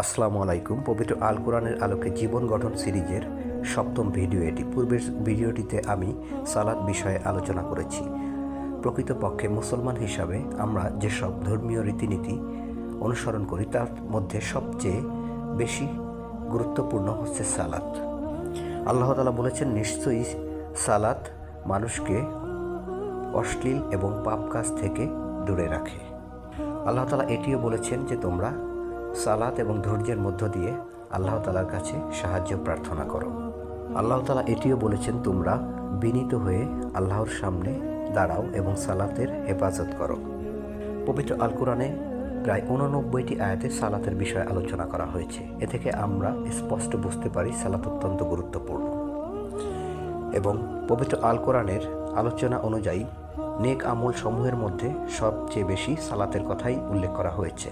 আসসালামু আলাইকুম। পবিত্র আল কোরআনের আলোকে জীবন গঠন সিরিজের সপ্তম ভিডিও এটি। পূর্বের ভিডিওটিতে আমি সালাদ বিষয়ে আলোচনা করেছি। প্রকৃতপক্ষে মুসলমান হিসাবে আমরা যেসব ধর্মীয় রীতিনীতি অনুসরণ করি, তার মধ্যে সবচেয়ে বেশি গুরুত্বপূর্ণ হচ্ছে সালাত। আল্লাহ তালা বলেছেন, নিশ্চয়ই সালাত মানুষকে অশ্লীল এবং পাপ কাজ থেকে দূরে রাখে। আল্লাহ তালা এটিও বলেছেন যে তোমরা সালাত এবং ধৈর্যের মধ্য দিয়ে আল্লাহ তালার কাছে সাহায্য প্রার্থনা করো। আল্লাহ তালা এটিও বলেছেন, তোমরা বিনীত হয়ে আল্লাহর সামনে দাঁড়াও এবং সালাতের হেফাজত করো। পবিত্র আল কোরআনে প্রায় উননব্বইটি আয়াতে সালাতের বিষয়ে আলোচনা করা হয়েছে। এ থেকে আমরা স্পষ্ট বুঝতে পারি সালাত অত্যন্ত গুরুত্বপূর্ণ। এবং পবিত্র আল কোরআনের আলোচনা অনুযায়ী, নেক আমল সমূহের মধ্যে সবচেয়ে বেশি সালাতের কথাই উল্লেখ করা হয়েছে।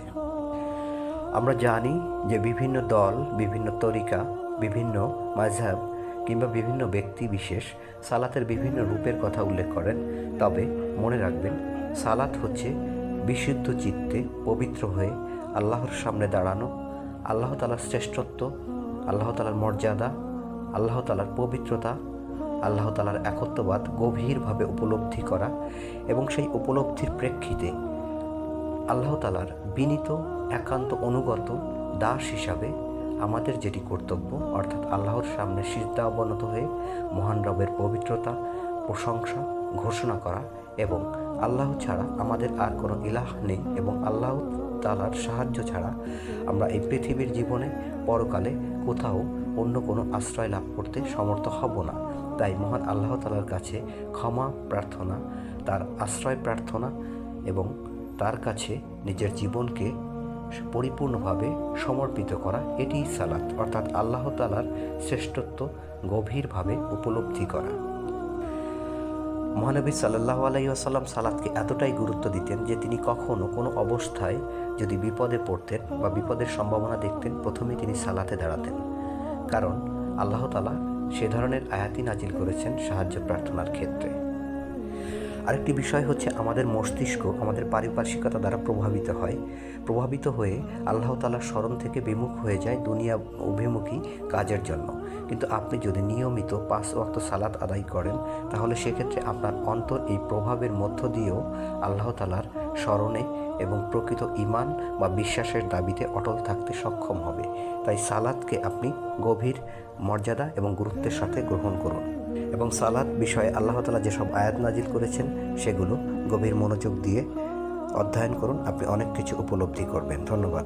আমরা জানি যে বিভিন্ন দল, বিভিন্ন তরিকা, বিভিন্ন মাঝহাব কিংবা বিভিন্ন ব্যক্তি বিশেষ সালাতের বিভিন্ন রূপের কথা উল্লেখ করেন। তবে মনে রাখবেন, সালাত হচ্ছে বিশুদ্ধ চিত্তে পবিত্র হয়ে আল্লাহর সামনে দাঁড়ানো, আল্লাহ তালার শ্রেষ্ঠত্ব, আল্লাহ তালার মর্যাদা, আল্লাহ তালার পবিত্রতা, আল্লাহ তালার একত্ববাদ গভীরভাবে উপলব্ধি করা এবং সেই উপলব্ধির প্রেক্ষিতে আল্লাহ তালার বিনীত, একান্ত অনুগত দাস হিসাবে আমাদের যেটি কর্তব্য, অর্থাৎ আল্লাহর সামনে সিদ্ধা অবনত হয়ে মহান রবের পবিত্রতা, প্রশংসা, ঘোষণা করা এবং আল্লাহ ছাড়া আমাদের আর কোনো ইলাহ নেই এবং আল্লাহ তালার সাহায্য ছাড়া আমরা এই পৃথিবীর জীবনে পরকালে কোথাও অন্য কোনো আশ্রয় লাভ করতে সমর্থ হব না। তাই মহান আল্লাহ তালার কাছে ক্ষমা প্রার্থনা, তার আশ্রয় প্রার্থনা এবং তার কাছে নিজের জীবনকে পরিপূর্ণভাবে সমর্পিত করা এটিই সালাত, অর্থাৎ আল্লাহ তালার শ্রেষ্ঠত্ব গভীরভাবে উপলব্ধি করা। মহানবী সাল্লাহ আলাইসাল্লাম সালাদকে এতটাই গুরুত্ব দিতেন যে তিনি কখনও কোনো অবস্থায় যদি বিপদে পড়তেন বা বিপদের সম্ভাবনা দেখতেন প্রথমে তিনি সালাতে দাঁড়াতেন। কারণ আল্লাহ তালা সে ধরনের আয়াতি নাজিল করেছেন সাহায্য প্রার্থনার ক্ষেত্রে। আরেকটি বিষয় হচ্ছে আমাদের মস্তিষ্ক আমাদের পারিপার্শ্বিকতা দ্বারা প্রভাবিত হয়। প্রভাবিত হয়ে আল্লাহ তালার স্মরণ থেকে বিমুখ হয়ে যায় দুনিয়া অভিমুখী কাজের জন্য। কিন্তু আপনি যদি নিয়মিত পাঁচ ওয়াক্ত সালাত আদায় করেন, তাহলে সেক্ষেত্রে আপনার অন্তর এই প্রভাবের মধ্য দিয়েও আল্লাহ তালার স্মরণে এবং প্রকৃত ইমান বা বিশ্বাসের দাবিতে অটল থাকতে সক্ষম হবে। তাই সালাদকে আপনি গভীর মর্যাদা এবং গুরুত্বের সাথে গ্রহণ করুন এবং সালাদ বিষয়ে আল্লাহ তালা যেসব আয়াত নাজিল করেছেন, সেগুলো গভীর মনোযোগ দিয়ে অধ্যয়ন করুন। আপনি অনেক কিছু উপলব্ধি করবেন। ধন্যবাদ।